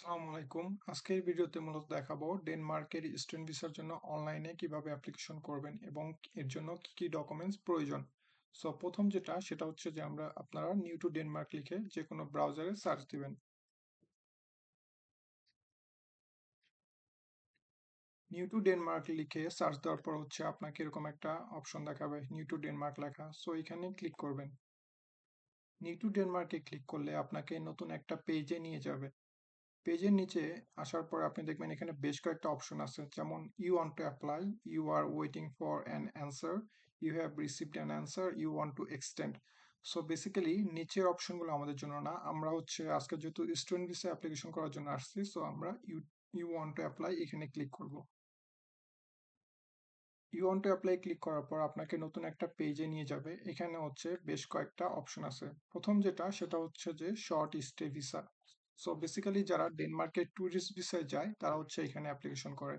আসসালামু আলাইকুম। আজকের ভিডিওতে মূলত দেখাবো ডেনমার্কের স্টুডেন্ট ভিসার জন্য অনলাইনে কীভাবে অ্যাপ্লিকেশন করবেন এবং এর জন্য কি কি ডকুমেন্টস প্রয়োজন। সো প্রথম যেটা, সেটা হচ্ছে যে আমরা আপনারা নিউ টু ডেনমার্ক লিখে যে কোনো ব্রাউজারে সার্চ দিবেন। নিউ টু ডেনমার্ক লিখে সার্চ দেওয়ার পর হচ্ছে আপনাকে এরকম একটা অপশন দেখাবে নিউ টু ডেনমার্ক লেখা। সো এখানে ক্লিক করবেন। নিউ টু ডেনমার্কে ক্লিক করলে আপনাকে নতুন একটা পেজে নিয়ে যাবে। পেজের নিচে আসার পর আপনি দেখবেন এখানে বেশ কয়েকটা অপশন আছে। যেমন you want to apply you are waiting for an answer you have received an answer you want to extend so basically নিচের অপশনগুলো আমাদের জন্য না। আমরা হচ্ছে আজকে যেহেতু স্টুডেন্ট ভিসা অ্যাপ্লিকেশন করার জন্য আসছি সো আমরা you you want to apply এখানে ক্লিক করব। You want to apply click করার পর আপনাকে নতুন একটা পেজে নিয়ে যাবে। এখানে হচ্ছে বেশ কয়েকটা অপশন আছে। প্রথম যেটা, সেটা হচ্ছে যে short stay visa so basically যারা ডেনমার্কের ট্যুরিস্ট ভিসায় যায়, তারা হচ্ছে এখানে অ্যাপ্লিকেশন করে।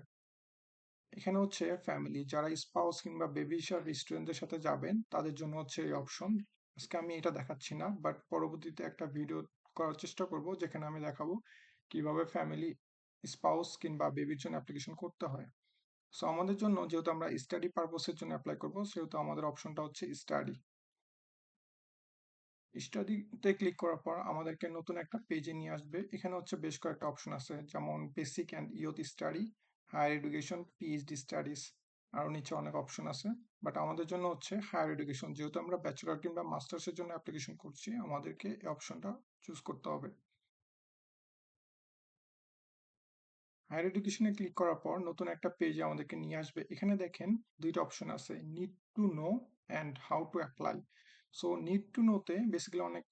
এখানে হচ্ছে ফ্যামিলি যারা স্পাউস কিংবা বেবি হিসাব স্টুডেন্টদের সাথে যাবেন, তাদের জন্য হচ্ছে এই অপশন আজকে আমি এটা দেখাচ্ছি না বাট পরবর্তীতে একটা ভিডিও করার চেষ্টা করব, যেখানে আমি দেখাবো কীভাবে ফ্যামিলি স্পাউস কিংবা বেবির জন্য অ্যাপ্লিকেশন করতে হয়। সো আমাদের জন্য যেহেতু আমরা স্টাডি পারপোসের জন্য অ্যাপ্লাই করব, সেহেতু আমাদের অপশনটা হচ্ছে স্টাডি স্টাডিতে ক্লিক করার পর আমাদেরকে নতুন একটা পেজে নিয়ে আসবে। এখানে হচ্ছে বেশ কয়েকটা অপশন আছে, যেমন basic and youth study higher education PhD studies আরও নিচে অনেক অপশন আছে। বাট আমাদের জন্য হচ্ছে হায়ার এডুকেশন যেহেতু আমরা ব্যাচেলার কিংবা মাস্টার্সের জন্য অ্যাপ্লিকেশন করছি, আমাদেরকে এই অপশনটা চুজ করতে হবে। হায়ার এডুকেশনে ক্লিক করার পর নতুন একটা পেজে আমাদেরকে নিয়ে আসবে। এখানে দেখেন দুইটা অপশন আছে need to know and how to apply so need to নোতে basically অনেক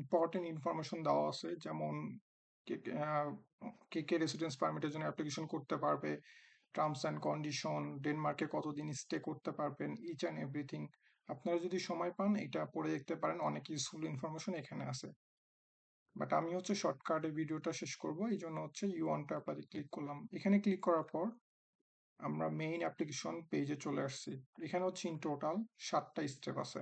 ইম্পর্টেন্ট ইনফরমেশন দেওয়া আছে। যেমন কে কে রেসিডেন্স পারমিটের জন্য অ্যাপ্লিকেশন করতে পারবে। টার্মস অ্যান্ড কন্ডিশন ডেনমার্কে কতদিন স্টে করতে পারবেন ইচ অ্যান্ড এভরিথিং আপনারা যদি সময় পান, এটা পড়ে দেখতে পারেন। অনেক ইউজফুল ইনফরমেশন এখানে আছে। বাট আমি হচ্ছে শর্টকাটে ভিডিওটা শেষ করব। এই জন্য হচ্ছে ইউ ওয়ান টু ক্লিক করলাম। এখানে ক্লিক করার পর আমরা মেইন অ্যাপ্লিকেশন পেজে চলে আসছি। এখানে হচ্ছে ইন টোটাল সাতটা স্টেপ আছে।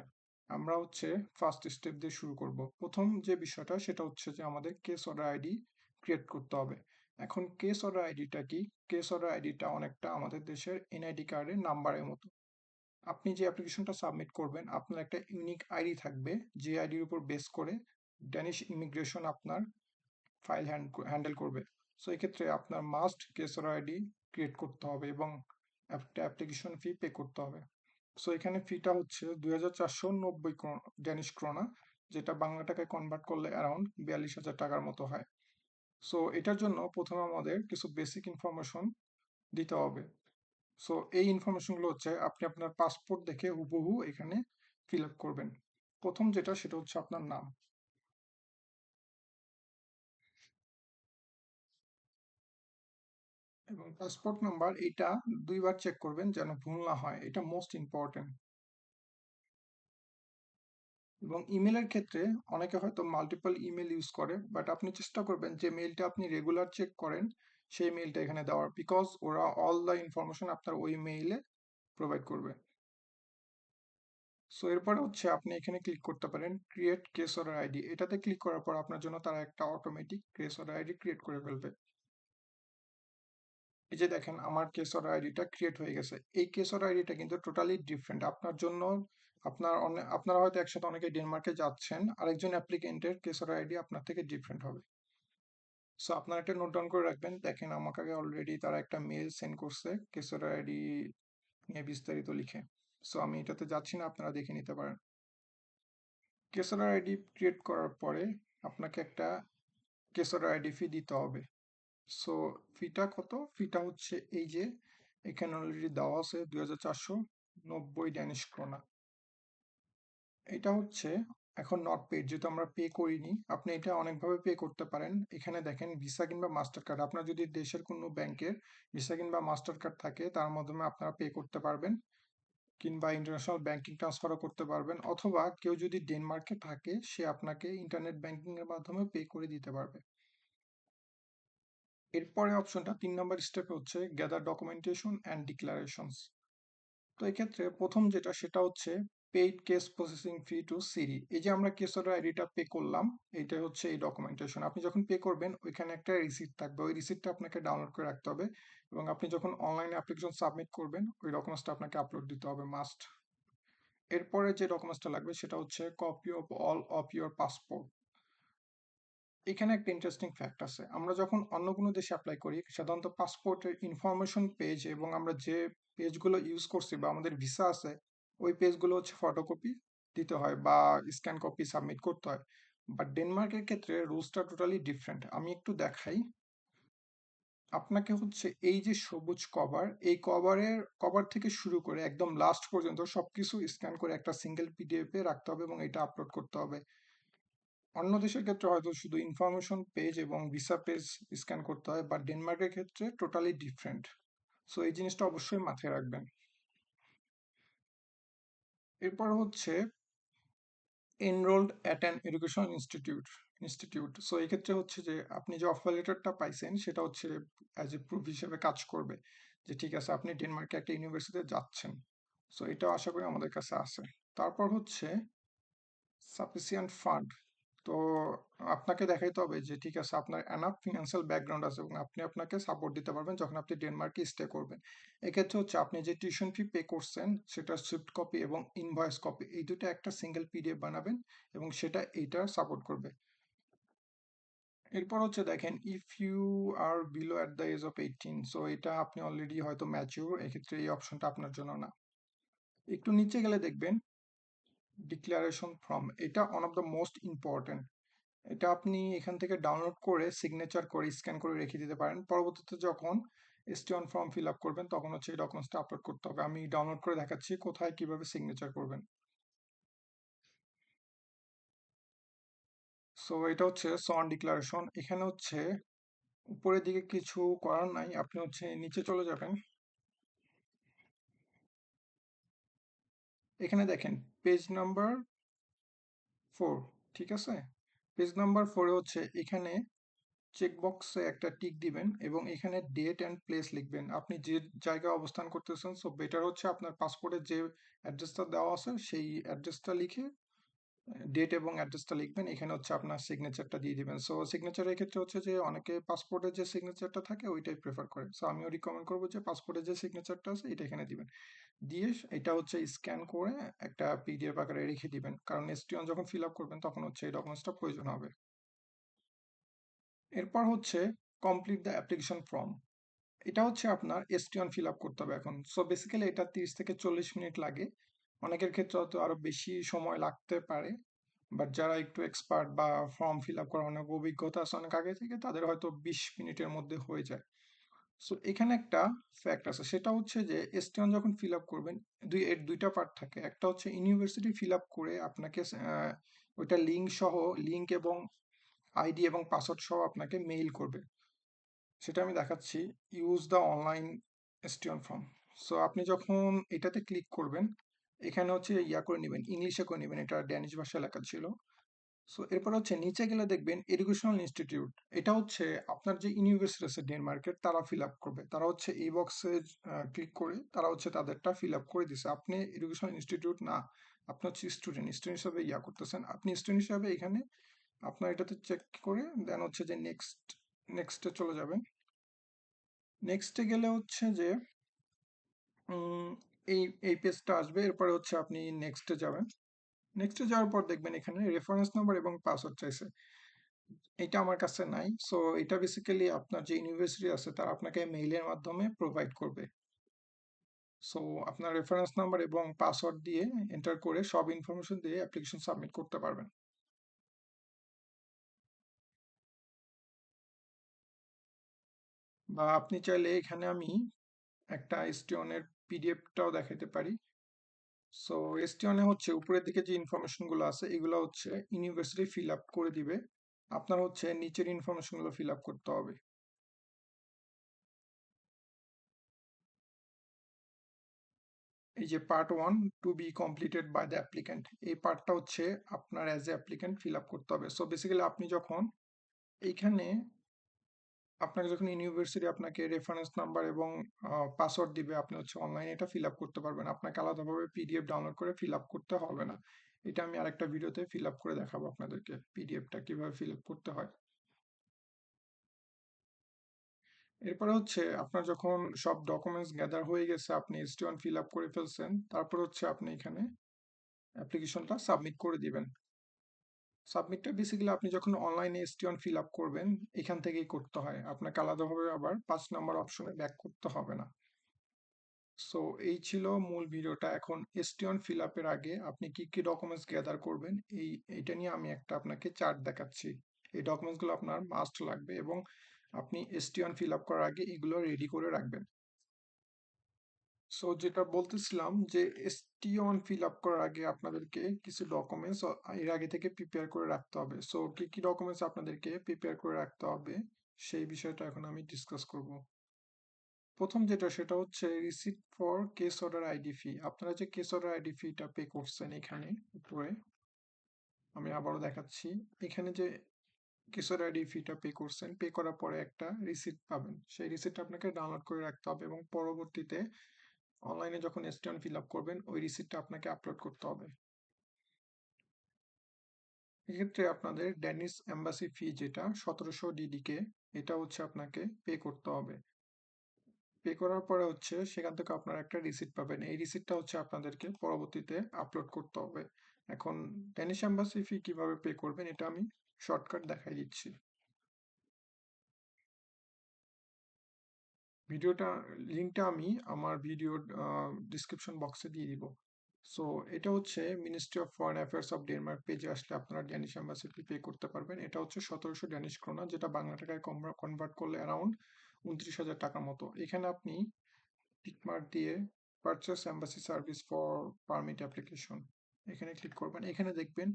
আমরা হচ্ছে ফার্স্ট স্টেপ দিয়ে শুরু করব। প্রথম যে বিষয়টা, সেটা হচ্ছে যে আমাদের কেস অর্ডার আইডি ক্রিয়েট করতে হবে। এখন কেস অর্ডার আইডিটা কি? কেস অর্ডার আইডিটা অনেকটা আমাদের দেশের এনআইডি কার্ডের নাম্বারের মতো। আপনি যে অ্যাপ্লিকেশনটা সাবমিট করবেন, আপনার একটা ইউনিক আইডি থাকবে, যে আইডির উপর বেস করে ড্যানিশ ইমিগ্রেশন আপনার ফাইল হ্যান্ড হ্যান্ডেল করবে। সো এক্ষেত্রে আপনার must case order ID create করতে হবে এবং একটা অ্যাপ্লিকেশন ফি পে করতে হবে। সো এখানে ফিটা হচ্ছে দুই হাজার চারশো নব্বই ড্যানিশ ক্রোনা যেটা বাংলা টাকায় কনভার্ট করলে অ্যারাউন্ড বিয়াল্লিশ হাজার টাকার মতো হয়। সো এটার জন্য প্রথমে আমাদের কিছু বেসিক ইনফরমেশন দিতে হবে। সো এই ইনফরমেশনগুলো হচ্ছে আপনি আপনার পাসপোর্ট দেখে হুবহু এখানে ফিল আপ করবেন। প্রথম যেটা সেটা হচ্ছে আপনার নাম। এবং পাসপোর্ট নাম্বার এটা দুইবার চেক করবেন যেন ভুল না হয়। এটা মোস্ট ইম্পর্টেন্ট এবং ইমেলের ক্ষেত্রে অনেকে হয়তো মাল্টিপল ইমেল ইউজ করে বাট আপনি চেষ্টা করবেন যে মেলটা আপনি রেগুলার চেক করেন, সেই মেলটা এখানে দেওয়ার বিকজ ওরা অল দ্য ইনফরমেশন আপনার ওই মেইলে প্রোভাইড করবে। সো এরপরে হচ্ছে আপনি এখানে ক্লিক করতে পারেন ক্রিয়েট কেস অর্ডার আইডি এটাতে ক্লিক করার পর আপনার জন্য তারা একটা automatic case order ID create করে ফেলবে। এই যে দেখেন, আমার কেস অর্ডার আইডিটা ক্রিয়েট হয়ে গেছে। এই কেস অর্ডার আইডিটা কিন্তু টোটালি ডিফারেন্ট আপনার জন্য আপনার আপনারা হয়তো একসাথে অনেকে ডেনমার্কে যাচ্ছেন, আরেকজন অ্যাপ্লিকেন্টের কেস অর্ডার আইডি আপনার থেকে ডিফারেন্ট হবে। সো আপনারা একটা নোট ডাউন করে রাখবেন। দেখেন, আমাকে অলরেডি তারা একটা মেল সেন্ড করছে কেস অর্ডার আইডি নিয়ে বিস্তারিত লিখে। সো আমি এটাতে যাচ্ছি না, আপনারা দেখে নিতে পারেন। কেস অর্ডার আইডি ক্রিয়েট করার পরে আপনাকে একটা কেস অর্ডার আইডি ফি দিতে হবে। সো ফিটা কত? ফিটা হচ্ছে এই যে, এখানে অলরেডি দেওয়া আছে দুই হাজার চারশো নব্বই ড্যানিশ ক্রোনা এটা হচ্ছে এখন নট পেড যেহেতু আমরা পে করিনি, আপনি এটা অনেকভাবে পে করতে পারেন। এখানে দেখেন ভিসা কিংবা মাস্টার কার্ড আপনার যদি দেশের কোনো ব্যাংকের ভিসা কিংবা মাস্টার কার্ড থাকে, তার মাধ্যমে আপনারা পে করতে পারবেন। কিংবা ইন্টারন্যাশনাল ব্যাংকিং ট্রান্সফারও করতে পারবেন। অথবা কেউ যদি ডেনমার্কে থাকে, সে আপনাকে ইন্টারনেট ব্যাংকিং মাধ্যমে পে করে দিতে পারবে। এরপরে অপশনটা তিন নম্বর স্টেপে হচ্ছে গ্যাদার ডকুমেন্টেশন অ্যান্ড ডিক্লারেশনস তো এক্ষেত্রে প্রথম যেটা, সেটা হচ্ছে paid case processing fee to SIRI এই যে আমরা কেস অর্ডার আইডিটা পে করলাম এটা হচ্ছে এই ডকুমেন্টেশন আপনি যখন পে করবেন, ওইখানে একটা রিসিপ্ট থাকবে। ওই রিসিপ্টটা আপনাকে ডাউনলোড করে রাখতে হবে এবং আপনি যখন অনলাইনে অ্যাপ্লিকেশন সাবমিট করবেন, ওই ডকুমেন্টসটা আপনাকে আপলোড দিতে হবে মাস্ট এরপরে যে ডকুমেন্টসটা লাগবে, সেটা হচ্ছে copy of all of your passport এখানে একটা ইন্টারেস্টিং ফ্যাক্ট আছে। আমরা যখন অন্য কোনো দেশে অ্যাপ্লাই করি, সাধারণত পাসপোর্টের ইনফরমেশন পেজ এবং আমরা যে পেজগুলো ইউজ করছি বা আমাদের ভিসা আছে, ওই পেজগুলো হচ্ছে ফটোকপি দিতে হয় বা স্ক্যান কপি সাবমিট করতে হয়। বাট ডেনমার্কের ক্ষেত্রে রুলসটা টোটালি ডিফারেন্ট আমি একটু দেখাই। আপনাকে হচ্ছে এই যে সবুজ কভার এই কভারের কভার থেকে শুরু করে একদম লাস্ট পর্যন্ত সবকিছু স্ক্যান করে একটা সিঙ্গেল পিডিএফ এ রাখতে হবে এবং এটা আপলোড করতে হবে। অন্য দেশের ক্ষেত্রে হয়তো শুধু ইনফরমেশন পেজ এবং ভিসা পেজ স্ক্যান করতে হয় বাট ডেনমার্কের ক্ষেত্রে টোটালি ডিফারেন্ট সো এই জিনিসটা অবশ্যই মাথায় রাখবেন। এরপর হচ্ছে enrolled at an education institute institute so এই ক্ষেত্রে হচ্ছে যে আপনি যে অফার লেটারটা পাইছেন, সেটা হচ্ছে অ্যাজ এ প্রুফ হিসেবে কাজ করবে যে ঠিক আছে, আপনি ডেনমার্কে একটা ইউনিভার্সিটিতে যাচ্ছেন। সো এটাও আশা করি আমাদের কাছে আছে। তারপর হচ্ছে সাফিসিয়েন্ট ফান্ড তো আপনাকে দেখাইতে হবে যে, ঠিক আছে, আপনার এনাফ ফিনান্সিয়াল ব্যাকগ্রাউন্ড আছে এবং আপনি আপনাকে সাপোর্ট দিতে পারবেন যখন আপনি ডেনমার্কে স্টে করবেন। এক্ষেত্রে হচ্ছে আপনি যে টিউশন ফি পে করছেন, সেটা সুইফট কপি এবং ইনভয়েস কপি এই দুটো একটা সিঙ্গেল পিডিএফ বানাবেন এবং সেটা এইটা সাপোর্ট করবে। এরপর হচ্ছে দেখেন if you are below at the age of eighteen so এটা আপনি অলরেডি হয়তো ম্যাচিউর এক্ষেত্রে এই অপশনটা আপনার জন্য না। একটু নিচে গেলে দেখবেন ডিক্লারেশন ফর্ম এটা one of the most important এটা আপনি এখান থেকে ডাউনলোড করে সিগনেচার করে স্ক্যান করে রেখে দিতে পারেন। পরবর্তীতে যখন এসটিওন ফর্ম ফিল আপ করবেন, তখন হচ্ছে এই ডকুমেন্টসটা আপলোড করতে হবে। আমি ডাউনলোড করে দেখাচ্ছি কোথায় কীভাবে সিগনেচার করবেন। সো এটা হচ্ছে সন ডিক্লারেশন এখানে হচ্ছে উপরের দিকে কিছু করার নাই। আপনি হচ্ছে নিচে চলে যাবেন। এখানে দেখেন পেজ নাম্বার ফোর ঠিক আছে? পেজ নাম্বার ফোরে হচ্ছে এখানে চেকবক্সে একটা টিক দিবেন এবং এখানে ডেট অ্যান্ড প্লেস লিখবেন। আপনি যে জায়গায় অবস্থান করতেছেন সো বেটার হচ্ছে আপনার পাসপোর্টের যে অ্যাড্রেসটা দেওয়া আছে, সেই অ্যাড্রেসটা লিখে ডেট এবং অ্যাড্রেসটা লিখবেন। এখানে হচ্ছে আপনার সিগনেচারটা দিয়ে দিবেন। সো সিগনেচারের ক্ষেত্রে হচ্ছে যে অনেকে পাসপোর্টের যে সিগনেচারটা থাকে, ওইটাই প্রেফার করে। সো আমিও রিকমেন্ড করব যে পাসপোর্টের যে সিগনেচারটা আছে, এটা এখানে দিবেন। দিয়ে এটা হচ্ছে স্ক্যান করে একটা পিডিএফ আকারে রেখে দিবেন। কারণ এসটিওন যখন ফিল করবেন, তখন হচ্ছে এই ডকুমেন্টসটা প্রয়োজন হবে। এরপর হচ্ছে কমপ্লিট দ্য অ্যাপ্লিকেশন ফর্ম এটা হচ্ছে আপনার এসটিওন ফিল আপ করতে হবে এখন। সো বেসিক্যালি এটা তিরিশ থেকে চল্লিশ মিনিট লাগে। অনেকের ক্ষেত্রে হয়তো আরও বেশি সময় লাগতে পারে। বাট যারা একটু এক্সপার্ট বা ফর্ম ফিল আপ করার অনেক অভিজ্ঞতা আছে অনেক আগে থেকে, তাদের হয়তো বিশ মিনিটের মধ্যে হয়ে যায়। সো এখানে একটা ফ্যাক্ট আছে। সেটা হচ্ছে যে এসটিওন যখন ফিল আপ করবেন, দুই, এর দুইটা পার্ট থাকে। একটা হচ্ছে ইউনিভার্সিটি ফিল আপ করে আপনাকে ওইটা লিঙ্ক সহ লিঙ্ক এবং আইডি এবং পাসওয়ার্ড সহ আপনাকে মেইল করবে। সেটা আমি দেখাচ্ছি। Use the online ST one form so আপনি যখন এটাতে ক্লিক করবেন, এখানে হচ্ছে ইয়া করে নেবেন, ইংলিশে করে নেবেন। এটা ড্যানিশ ভাষায় লেখা ছিল। সো এরপর হচ্ছে নিচে গেলে দেখবেন এডুকেশনাল ইনস্টিটিউট এটা হচ্ছে আপনার যে ইউনিভার্সিটি আছে ডেনমার্কের তারা ফিল আপ করবে। তারা হচ্ছে এই বক্সে ক্লিক করে তারা হচ্ছে তাদেরটা ফিল আপ করে দিছে। আপনি এডুকেশনাল ইনস্টিটিউট না, আপনি হচ্ছে স্টুডেন্ট স্টুডেন্ট হিসাবে ইয়া করতেছেন। আপনি স্টুডেন্ট হিসাবে এখানে আপনার এটাতে চেক করে দেন হচ্ছে যে নেক্সট নেক্সটে চলে যাবেন। নেক্সটে গেলে হচ্ছে যে এই এই পেজটা আসবে। এরপরে হচ্ছে আপনি নেক্সটে যাবেন। নেক্সটে যাওয়ার পর দেখবেন এখানে রেফারেন্স নাম্বার এবং পাসওয়ার্ড চাইছে। এটা আমার কাছে নাই। সো এটা বেসিক্যালি আপনার যে ইউনিভার্সিটি আছে, তারা আপনাকে মেইলের মাধ্যমে প্রোভাইড করবে। সো আপনার রেফারেন্স নাম্বার এবং পাসওয়ার্ড দিয়ে এন্টার করে সব ইনফরমেশন দিয়ে অ্যাপ্লিকেশন সাবমিট করতে পারবেন। বা আপনি চাইলে এখানে আমি একটা এসটিওনের পিডিএফটাও দেখাতে পারি। সো এসটিওনে হচ্ছে উপরের দিকে যে ইনফরমেশনগুলো আছে, এগুলো হচ্ছে ইউনিভার্সিটি ফিল আপ করে দিবে। আপনার হচ্ছে নিচের ইনফরমেশনগুলো ফিল আপ করতে হবে। এই যে part one to be completed by the applicant এই পার্টটা হচ্ছে আপনার as a applicant fill up করতে হবে। সো বেসিক্যালি আপনি যখন এইখানে আপনাকে যখন ইউনিভার্সিটি আপনাকে রেফারেন্স নাম্বার এবং পাসওয়ার্ড দিবে, আপনি হচ্ছে অনলাইনে এটা ফিল আপ করতে পারবেন। আপনাকে আলাদাভাবে পিডিএফ ডাউনলোড করে ফিল আপ করতে হবে না। এটা আমি আরেকটা ভিডিওতে ফিল আপ করে দেখাবো আপনাদেরকে পিডিএফটা কীভাবে ফিল আপ করতে হয়। এরপরে হচ্ছে আপনার যখন সব ডকুমেন্টস গ্যাদার হয়ে গেছে, আপনি এসটি ওয়ান ফিল আপ করে ফেলছেন, তারপর হচ্ছে আপনি এখানে অ্যাপ্লিকেশনটা সাবমিট করে দিবেন। সাবমিটটা বেসিক্যালি আপনি যখন অনলাইনে এসটি ওয়ান ফিল আপ করবেন, এখান থেকেই করতে হয়। আপনাকে আলাদাভাবে আবার পাঁচ নম্বর অপশনে ব্যাক করতে হবে না। সো এই ছিল মূল ভিডিওটা এখন এসটি ওয়ান ফিল আপের আগে আপনি কি কি ডকুমেন্টস গ্যাদার করবেন, এই এইটা নিয়ে আমি একটা আপনাকে চার্ট দেখাচ্ছি। এই ডকুমেন্টসগুলো আপনার মাস্ট লাগবে এবং আপনি এসটি ওয়ান ফিল আপ করার আগে এগুলো রেডি করে রাখবেন। সো যেটা বলতেছিলাম যে এসটি ওয়ান ফিল আপ করার আগে আপনাদেরকে কিছু ডকুমেন্টস এর আগে থেকে প্রিপেয়ার করে রাখতে হবে। সো কি কি ডকুমেন্টস আপনাদেরকে প্রিপেয়ার করে রাখতে হবে, সেই বিষয়টা এখন আমি ডিসকাস করব। প্রথম যেটা, সেটা হচ্ছে receipt for case order ID fee আপনারা যে কেস অর্ডার আইডি ফিটা পে করছেন এখানে, উপরে, আমি আবারও দেখাচ্ছি। এখানে যে কেস অর্ডার আইডি ফিটা পে করছেন পে করার পরে একটা রিসিপ্ট পাবেন। সেই রিসিপ্টটা আপনাকে ডাউনলোড করে রাখতে হবে এবং পরবর্তীতে অনলাইনে যখন স্ট্যান্ড ফিল আপ করবেন, ওই রিসিপ্টটা আপনাকে আপলোড করতে হবে। এক্ষেত্রে আপনাদের ড্যানিস এম্বাসি ফি যেটা, সতেরোশো ডিডিকে এটা হচ্ছে আপনাকে পে করতে হবে। পে করার পরে হচ্ছে সেখান থেকে আপনারা একটা রিসিপ্ট পাবেন। এই রিসিপ্টটা হচ্ছে আপনাদেরকে পরবর্তীতে আপলোড করতে হবে। এখন ড্যানিশ এম্বাসি ফি কীভাবে পে করবেন, এটা আমি শর্টকাট দেখাই দিচ্ছি। ভিডিওটা, লিঙ্কটা আমি আমার ভিডিওর ডিসক্রিপশন বক্সে দিয়ে দিব। সো এটা হচ্ছে ministry of foreign affairs of Denmark পেজে আসলে আপনারা ড্যানিশ অ্যাম্বাসিডি পে করতে পারবেন। এটা হচ্ছে সতেরোশো ড্যানিশ ক্রোনা যেটা বাংলা টাকায় কনভার্ট করলে অ্যারাউন্ড উনত্রিশ হাজার টাকার মতো। এখানে আপনি টিকমার্ক দিয়ে purchase embassy service for permit application এখানে ক্লিক করবেন। এখানে দেখবেন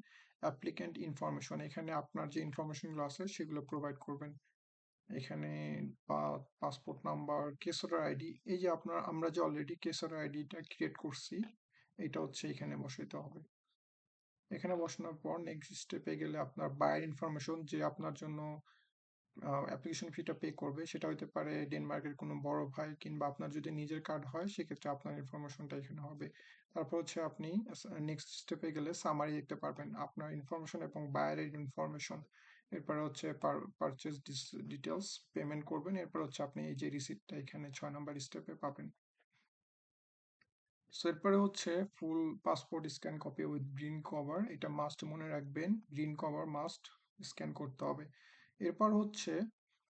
অ্যাপ্লিক্যান্ট ইনফরমেশন এখানে আপনার যে ইনফরমেশনগুলো আছে সেগুলো প্রোভাইড করবেন। এখানে পাসপোর্ট নাম্বার কেসর আইডি এই যে আপনার, আমরা যে অলরেডি কেসর আইডিটা ক্রিয়েট করছি, এটা হচ্ছে এখানে বসাইতে হবে। এখানে বসানোর পর নেক্সট স্টেপে গেলে আপনার বায়ার ইনফরমেশন যে আপনার জন্য অ্যাপ্লিকেশন ফিটা পে করবে, সেটা হতে পারে ডেনমার্কের কোনো বড় ভাই কিংবা আপনার যদি নিজের কার্ড হয়, সেক্ষেত্রে আপনার ইনফরমেশনটা এখানে হবে। তারপর হচ্ছে আপনি নেক্সট স্টেপে গেলে সামারি দেখতে পারবেন আপনার ইনফরমেশন এবং বায়ারের ইনফরমেশন এরপরে হচ্ছে পারচেস ডিটেলস পেমেন্ট করবেন, এরপর হচ্ছে আপনি এই যে রিসিপ্টটা এখানে ছয় নম্বর স্টেপে পাবেন। সো এরপরে হচ্ছে full passport scan copy with green cover এটা মাস্ট মনে রাখবেন গ্রিন কভার মাস্ট স্ক্যান করতে হবে। এরপর হচ্ছে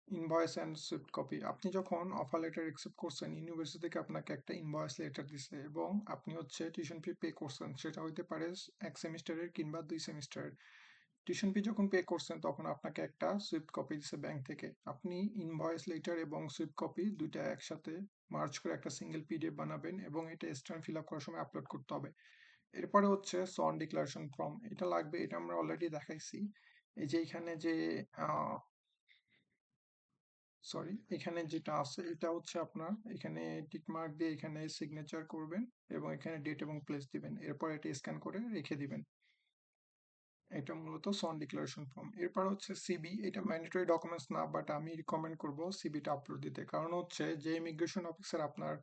ইনভয়েস অ্যান্ড সুইফট কপি আপনি যখন অফার লেটার অ্যাকসেপ্ট করছেন ইউনিভার্সিটি থেকে আপনাকে একটা ইনভয়েস লেটার দিছে এবং আপনি হচ্ছে টিউশন ফি পে করছেন, সেটা হইতে পারে এক সেমিস্টারের কিংবা দুই সেমিস্টারের টিউশন ফি যখন পে করছেন, তখন আপনাকে একটা সুইফট কপি দিছে ব্যাংক থেকে। আপনি ইনভয়েস লেটার এবং সুইফট কপি দুইটা একসাথে মার্চ করে একটা সিঙ্গেল পিডিএফ বানাবেন এবং এটা স্ট্যান্ড ফিল আপ করার সময় আপলোড করতে হবে। এরপরে হচ্ছে সন ডিক্লারেশন ফর্ম এটা লাগবে, এটা আমরা অলরেডি দেখাইছি। এই যে এখানে যে সরি এখানে যেটা আছে, এটা হচ্ছে আপনার, এখানে টিক মার্ক দিয়ে এখানে সিগনেচার করবেন এবং এখানে ডেট এবং প্লেস দিবেন। এরপর এটা স্ক্যান করে রেখে দিবেন। এটা মূলত সন ডিক্লারেশন ফর্ম এরপর হচ্ছে সিবি এটা ম্যান্ডেটরি ডকুমেন্টস না বাট আমি রিকমেন্ড করব সিবিটা আপলোড দিতে। কারণ হচ্ছে যে ইমিগ্রেশন অফিসার আপনার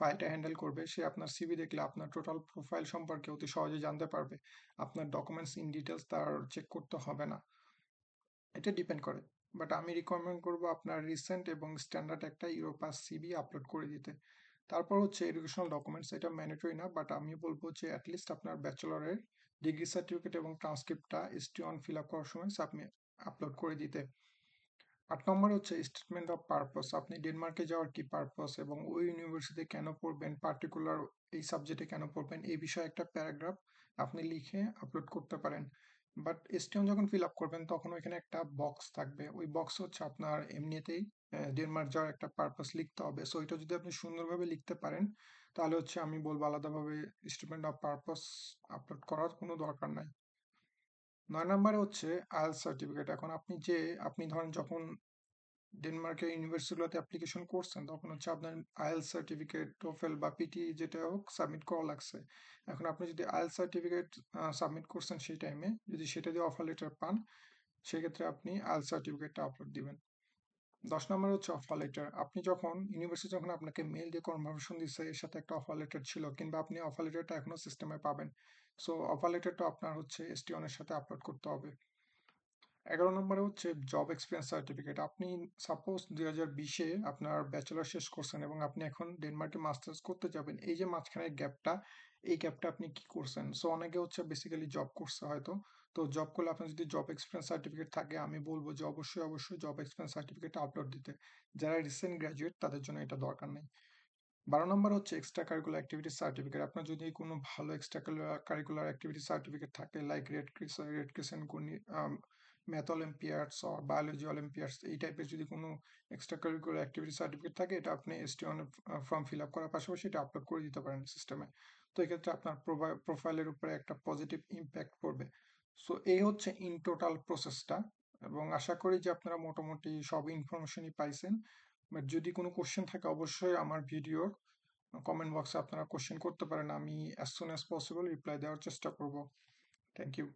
ফাইলটা হ্যান্ডেল করবে, সে আপনার সিবি দেখলে আপনার টোটাল প্রোফাইল সম্পর্কে অতি সহজে জানতে পারবে। আপনার ডকুমেন্টস ইন ডিটেলস তার চেক করতে হবে না। এটা ডিপেন্ড করে। বাট আমি রিকমেন্ড করব আপনার রিসেন্ট এবং স্ট্যান্ডার্ড একটা ইউরোপাস সিবি আপলোড করে দিতে। তারপর হচ্ছে এডুকেশনাল ডকুমেন্টস এটা ম্যান্ডেটরি না বাট আমি বলব যে অ্যাটলিস্ট আপনার ব্যাচেলরের ডিগ্রি সার্টিফিকেট এবং ট্রান্সক্রিপ্টটা এসটি অন ফিল আপ করার সময় আপনি আপলোড করে দিতে। আট নম্বর হচ্ছে স্টেটমেন্ট অফ পারপাস আপনি ডেনমার্কে যাওয়ার কি পারপাস এবং ওই ইউনিভার্সিটি কেন পড়বেন পার্টিকুলার এই সাবজেক্টে কেন পড়বেন, এই বিষয়ে একটা প্যারাগ্রাফ আপনি লিখে আপলোড করতে পারেন। বাট এসটিএম যখন ফিল আপ করবেন তখন ওইখানে একটা বক্স থাকবে। ওই বক্স হচ্ছে আপনার এমনিতেই ডেনমার্ক যাওয়ার একটা পারপাস লিখতে হবে। সো এটা যদি আপনি সুন্দরভাবে লিখতে পারেন তাহলে হচ্ছে আমি বলব আলাদাভাবে স্টেটমেন্ট অফ পারপাস আপলোড করার কোনো দরকার নাই। নয় নম্বরে হচ্ছে আয়েল সার্টিফিকেট এখন আপনি যে, আপনি ধরেন যখন ডেনমার্কের ইউনিভার্সিটিগুলোতে অ্যাপ্লিকেশন করছেন, তখন হচ্ছে আপনার আয়েল সার্টিফিকেট টোফেল বা পিটি যেটা হোক সাবমিট করা লাগছে। এখন আপনি যদি আয়েল সার্টিফিকেট সাবমিট করছেন সেই টাইমে যদি সেটা দিয়ে অফার লেটার পান, সেক্ষেত্রে আপনি আয়েল সার্টিফিকেটটা আপলোড দিবেন। দশ নম্বর হচ্ছে অফার লেটার আপনি যখন ইউনিভার্সিটি যখন আপনাকে মেল দিয়ে কনফার্মেশন দিচ্ছে এর সাথে একটা অফার লেটার ছিল, কিংবা আপনি অফার লেটারটা এখনও সিস্টেমে পাবেন। সো অফার লেটারটা আপনার হচ্ছে এসটিওনের সাথে আপলোড করতে হবে। এগারো নম্বরে হচ্ছে জব এক্সপিরিয়েন্স সার্টিফিকেট আপনি সাপোজ দুই হাজার বিশে আপনার ব্যাচেলার শেষ করছেন এবং আপনি এখন ডেনমার্কে মাস্টার্স করতে যাবেন, এই যে মাঝখানের গ্যাপটা এই গ্যাপটা আপনি কি করছেন? সো অনেকে হচ্ছে বেসিক্যালি জব করছে হয়তো। তো জব করলে আপনার যদি জব এক্সপিরিয়েন্স সার্টিফিকেট থাকে, আমি বলব যে অবশ্যই অবশ্যই জব এক্সপিরিয়েন্স সার্টিফিকেট আপলোড দিতে। যারা রিসেন্ট গ্র্যাজুয়েট তাদের জন্য এটা দরকার নেই। বারো নম্বর হচ্ছে এক্সট্রা কারিকুলার অ্যাক্টিভিটি সার্টিফিকেট আপনার যদি কোনো ভালো এক্সট্রা কারিকুলার অ্যাক্টিভিটি সার্টিফিকেট থাকে like red cres red crescent math olympiads or biology olympiads এই টাইপের যদি কোনো এক্সট্রা কারিকুলার অ্যাক্টিভিটি সার্টিফিকেট থাকে, এটা আপনি এসটি ফর্ম ফিল আপ করার পাশাপাশি এটা আপলোড করে দিতে পারেন সিস্টেমে তো এক্ষেত্রে আপনার প্রোফাইলের উপরে একটা পজিটিভ ইম্প্যাক্ট পড়বে। সো এই হচ্ছে ইন টোটাল প্রসেসটা এবং আশা করি যে আপনারা মোটামুটি সব ইনফরমেশনই পাইছেন। বাট যদি কোনো কোশ্চেন থাকে অবশ্যই আমার ভিডিওর কমেন্ট বক্সে আপনারা কোশ্চেন করতে পারেন। আমি as soon as possible reply দেওয়ার চেষ্টা করব। Thank you